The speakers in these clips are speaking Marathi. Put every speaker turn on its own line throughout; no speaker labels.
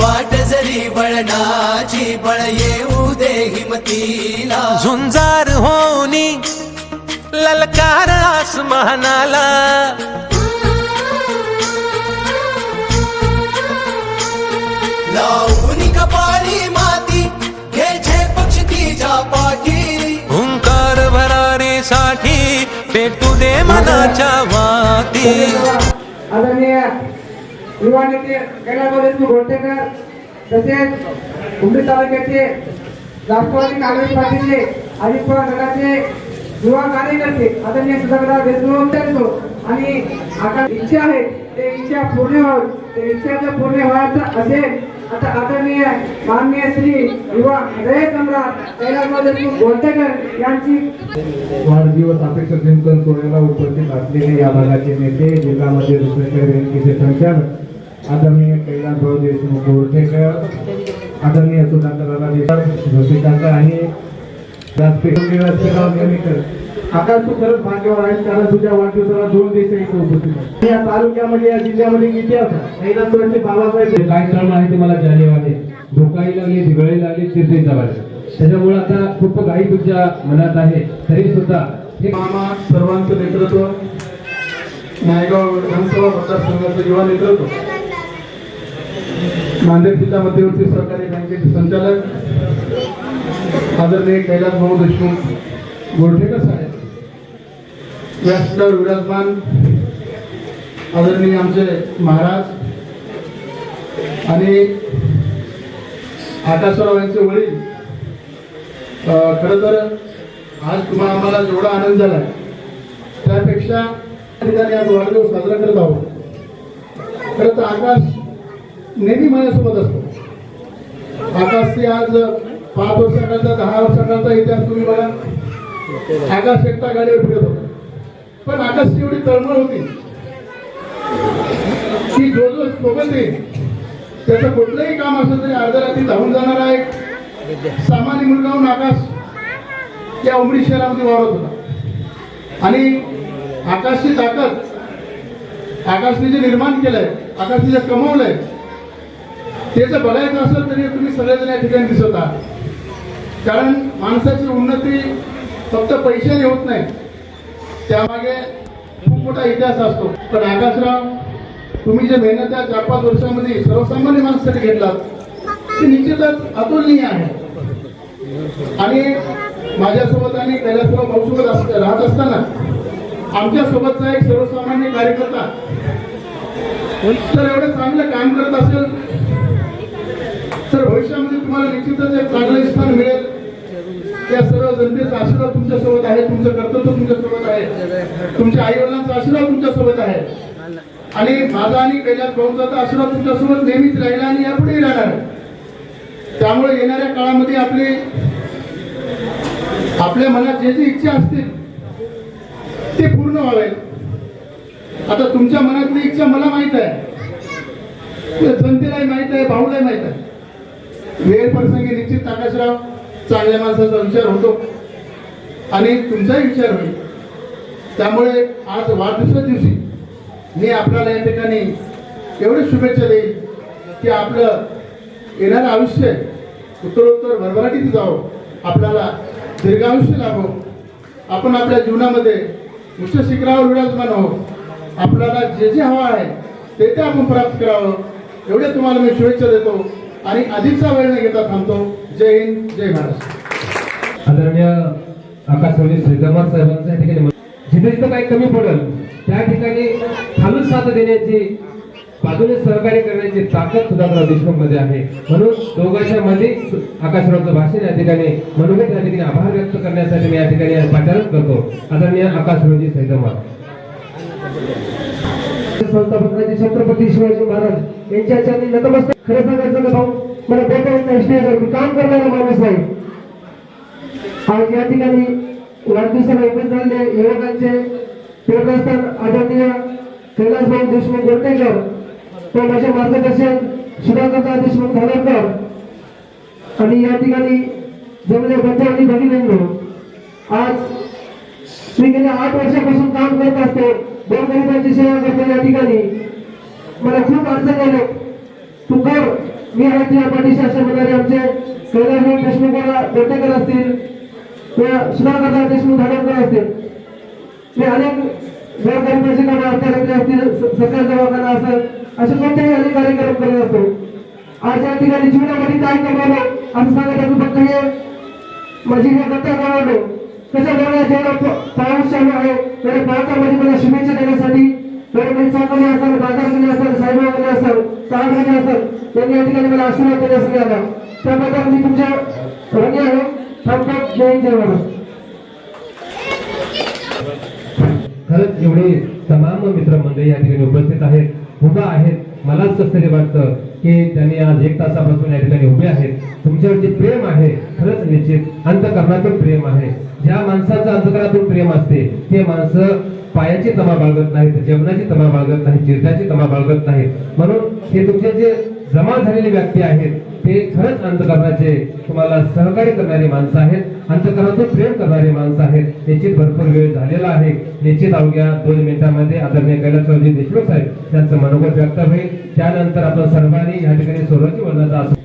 वाट जरी वळणाची बळ येऊ दे हिमतीला.
झुंजार होनी ललकार आसमानाला.
लावून कपाळी माती घ्यायचे पक्ष तिच्या पाठी.
हुंकार भरारीसाठी पेटू दे मनाच्या वाती.
आदरणीय युवा नेते कैलासवादी गोटेकर तसेच उमरी तालुक्याचे राष्ट्रवादी काँग्रेस पार्टीचे अजितपवार गटाचे युवा कार्यकर्ते आदरणीय सुधाकरराव देशमुख यांचो आणि आता इच्छा आहे ते इच्छा पूर्ण व्हावी ते इच्छा जर पूर्ण व्हायचं असेल. आता आदरणीय माननीय श्री युवा हृदय सम्राट कैलासवादी देशमुख गोटेकर यांची
वाढदिवस अपेक्षा चिंतन सोहळ्याला उपस्थित असलेले या भागाचे नेते जिल्ह्यामध्ये दुसऱ्याच्या बँकेचे संचालक आदरणीय कैलासभाऊ देशमुख गोरठेकर आदरणीय सुधाकराला देशात काका आणि व्यासपीठावर आकाश तू खरंच भाग्यवान आहेस कारण तुझ्या वाढदिवसाला दोन देश उपस्थित या तालुक्यामध्ये या जिल्ह्यामध्ये इतिहास बाबासाहेब
काय आहे ते मला जाणीव आहे. धोकाही लागली धिगळही लागली चिरचिंता लागली त्याच्यामुळे आता खूप काही तुमच्या मनात आहे. तरी सुद्धा हे
मामा सर्वांचं नेतृत्व नायगाव विधानसभा मतदारसंघाचं युवा नेतृत्व नांदेड जिल्हा मध्यवर्ती सहकारी बँकेचे संचालक आदरणीय कैलास भाऊ देशमुख गोरठेकर साहेब व्यासपीठावर विराजमान आदरणीय आमचे महाराज आणि आकाशराव यांचे वडील खर खरं तर आज तुम्हाला आम्हाला जेवढा आनंद झाला त्यापेक्षा ठिकाणी आज वाढदिवस साजरा करत आहोत. खरं तर आकाश नेहमी माझ्यासोबत असतो. आकाशचे आज पाच वर्षाचा दहा वर्षाचा इतिहास तुम्ही बघा. आकाश एकटा गाडीवर फिरत होता. पण आकाशची एवढी तळमळ होती. की जो जो सोबत येईल त्याचं कुठलंही काम असलं तरी अर्ध्या रात्री धावून जाणारा एक सामान्य मुलगा आकाश या उमरी शहरामध्ये वावरत होता. आणि आकाशची ताकद आकाशने जे निर्माण केलंय आकाशने जे कमवलंय ते जर बघायचं असलं तरी तुम्ही सगळेजण या ठिकाणी दिसत आहात. कारण माणसाची उन्नती फक्त पैशाने होत नाही. त्यामागे खूप मोठा इतिहास असतो. पण आकाशराव तुम्ही जे मेहनत या चार पाच वर्षामध्ये सर्वसामान्य माणसासाठी घेतलात ते निश्चितच अतुलनीय आहे. आणि माझ्यासोबत आणि कैलासराव भाऊसोबत राहत असताना आमच्यासोबतचा एक सर्वसामान्य कार्यकर्ता तर एवढं चांगलं काम करत असेल तर भविष्यामध्ये तुम्हाला निश्चितच एक चांगलं स्थान मिळेल. त्या सर्व जनतेचा आशीर्वाद तुमच्यासोबत आहे तुमचं कर्तव्य तुमच्यासोबत आहे. तुमच्या आई वडिलांचा आशीर्वाद तुमच्यासोबत आहे. आणि माझा आणि कैलास भाऊंचा आशीर्वाद तुमच्यासोबत नेहमीच राहिला आणि यापुढेही राहणार त्यामुळे येणाऱ्या काळामध्ये आपली आपल्या मनात जे जे इच्छा असतील ते पूर्ण व्हावे आता तुमच्या मनातली इच्छा मला माहीत आहे. जनतेलाही माहीत आहे भाऊलाही माहीत आहे. वेळ प्रसंगी निश्चित आकाशराव चांगल्या माणसाचा विचार होतो. आणि तुमचाही विचार होईल. त्यामुळे आज वाढदिवसा दिवशी मी आपल्याला या ठिकाणी एवढी शुभेच्छा देईल की आपलं येणारं आयुष्य उत्तरोत्तर भरभराटीत जावं. आपल्याला दीर्घायुष्य लाभो. आपण आपल्या जीवनामध्ये उच्च शिखरावर विराजमान हो आपल्याला जे जे हवं आहे ते ते आपण प्राप्त करावं. एवढे तुम्हाला मी शुभेच्छा देतो. आणि अधिकचा वेळ न घेता थांबतो. जय हिंद जय महाराष्ट्र.
आदरणीय आकाशवाणी श्रीधरमार साहेबांचं ठिकाणी जिथे जिथं काही कमी पडेल त्या ठिकाणी खालून साथ देण्याची बाजूने सहकार्य करण्याची ताकद सुधाकरराव देशमुखमध्ये आहे. म्हणून दोघांच्या मध्ये सु- आकाशरावचं भाषण या ठिकाणी मनोगत या ठिकाणी आभार व्यक्त करण्यासाठी मी या ठिकाणी पाचारण करतो. आदरणीय आकाशवाणी सैदमार
संस्थापकाचे छत्रपती शिवाजी महाराज यांच्या चरणी नतमस्तक. खरं सांगायचं का भाऊ मला बोलता येत मी काम करणारा माणूस आहे. आज या ठिकाणी वाढदिवसाला उपस्थित झालेले युवकांचे प्रेरणास्थान आदरणीय कैलासभाऊ देशमुख गोटेकर व माझे मार्गदर्शन सुधाकरता देशमुख धारकर आणि या ठिकाणी जमले बंधू आणि भगिनींनो आज मी गेल्या आठ वर्षापासून काम करत असतो. गोरगरिबांची सेवा करतो या ठिकाणी. मला खूप अडचण आले. तू कर मी आहे त्या पाठीशी अशा प्रकारे आमचे कैलासभाई देशमुख गोटेकर असतील. किंवा सुधाकर देशमुख धाडवकर असतील. ते अनेक गोरगरिबांची कामं अर्थकारण असतील. सरकार सरकारी दवाखाना असेल असे कोणतेही अनेक कार्यक्रम करत असतो. आज या ठिकाणी जीवनामध्ये काय कमावलं असं सांगत असू फक्त हे. माझी हे कथा कमावलो. त्याच्या डोळ्यात पाऊस चालू आहे तरी पावसामध्ये मला शुभेच्छा देण्यासाठी मी चांगले बाजारमध्ये साहेबांमध्ये ताळमध्ये त्यांनी या ठिकाणी मला आशीर्वाद देण्यासाठी आला त्याबद्दल मी तुमच्या ऋणी आहे. जय जय
खरंच एवढे तमाम मित्रमंडळी या ठिकाणी उपस्थित आहेत उभा आहेत. मलाच कसं तरी वाटतं की त्यांनी आज एक तासापासून या ठिकाणी उभे आहेत. तुमच्यावरचे प्रेम आहे खरंच निश्चित. अंतकरणातून प्रेम आहे. ज्या माणसाचं अंतकरातून प्रेम असते ते माणसं पायाची तमा बाळगत नाहीत जेवणाची तमा बाळगत नाहीत चिरत्याची तमा बाळगत नाहीत. म्हणून हे तुमचे जे जमा झालेले व्यक्ती आहेत ते खरंच अंतकरणाचे तुम्हाला सहकार्य करणारे माणसं आहेत अंतकरणातून प्रेम करणारे माणसं आहेत. निश्चित भरपूर वेळ झालेला आहे. निश्चित अवघ्या दोन मिनिटांमध्ये आदरणीय कैलासरावजी देशमुख साहेब त्यांचं मनोगत व्यक्त होईल. त्यानंतर आपण सर्वांनी या ठिकाणी सोराची वर्णाचा असतो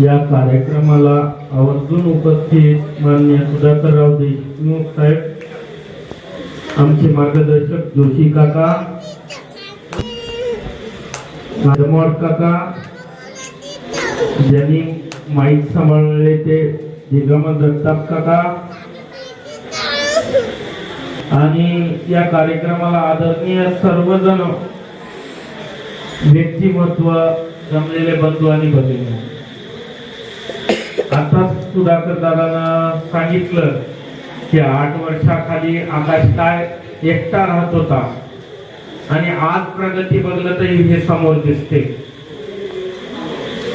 या कार्यक्रमाला आवर्जून उपस्थित मान्य सुधाकरराव देशमुख साहेब आमचे मार्गदर्शक जोशी काका जमवाड काका ज्यांनी माईक सांभाळले ते दिगंबर दत्ताप काका आणि या कार्यक्रमाला आदरणीय सर्वजण व्यक्तिमत्व जमलेले बंधू आणि भगिनी. आताच सुधाकर दादानं सांगितलं की आठ वर्षाखाली आकाश काय एकटा राहत होता. आणि आज प्रगती बघलं तरी हे समोर दिसते.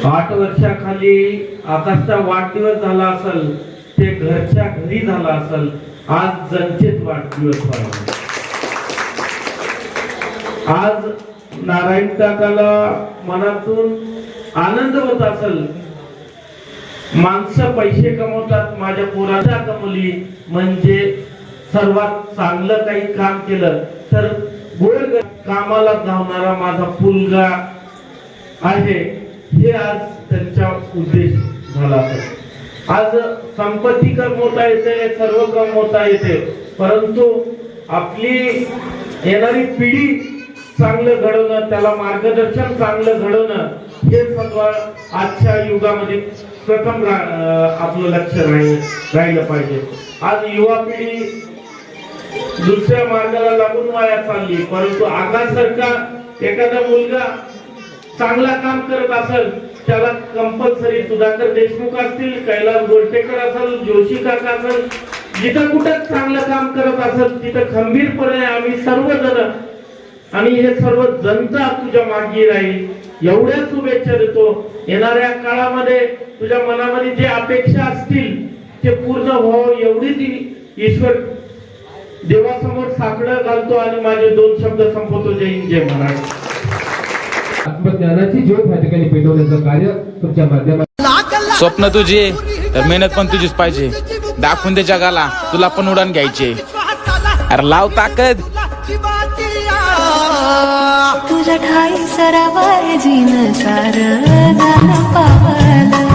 आठ वर्षाखाली आकाशचा वाढदिवस झाला असेल ते घरच्या घरी झाला असेल आज जनतेत वाढदिवस झाला. आज नारायण काकाला मनातून आनंद होत असेल माणसं पैसे कमवतात माझ्या पोराच्या कमवली. म्हणजे सर्वात चांगलं काही काम केलं तर गोळ कामाला धावणारा माझा पुलगा आहे. हे आज त्यांचा उद्देश झाला तर आज संपत्ती कमवता येते सर्व कमवता येते. परंतु आपली येणारी पिढी चांगलं घडवणं त्याला मार्गदर्शन चांगलं घडवणं हे सर्व आजच्या युगामध्ये प्रथम आपलं लक्ष राहील राहिलं पाहिजे. आज युवा पिढी दुसऱ्या मार्गाला लागून वाया चालली परंतु आकाशसारखा एखादा मुलगा चांगला काम करत असेल त्याला कंपल्सरी सुधाकर देशमुख असतील कैलास गोलटेकर असेल जोशी काका असेल जिथं कुठं चांगलं काम करत असेल तिथं खंबीरपणे आम्ही सर्वजण आणि हे सर्व जनता तुझ्या मागे राहील. एवढ्या शुभेच्छा देतो. येणाऱ्या काळामध्ये तुझ्या मनामध्ये जे अपेक्षा असतील ते पूर्ण व्हावं एवढीच इ- ईश्वर देवासमोर साकडं घालतो आणि माझे दोन शब्द संपवतो. जय हिंद जय महाराष्ट्र.
आत्मज्ञानाची ज्योत या ठिकाणी पेटवण्याचं कार्य तुमच्या माध्यमातून
स्वप्न तुझी तर मेहनत पण तुझीच पाहिजे. दाखवून दे जगाला तुला पण उडान घ्यायचे अरे लाव ताकद.
तुझ्या ठाई सरावार जीन सार दान पावलं.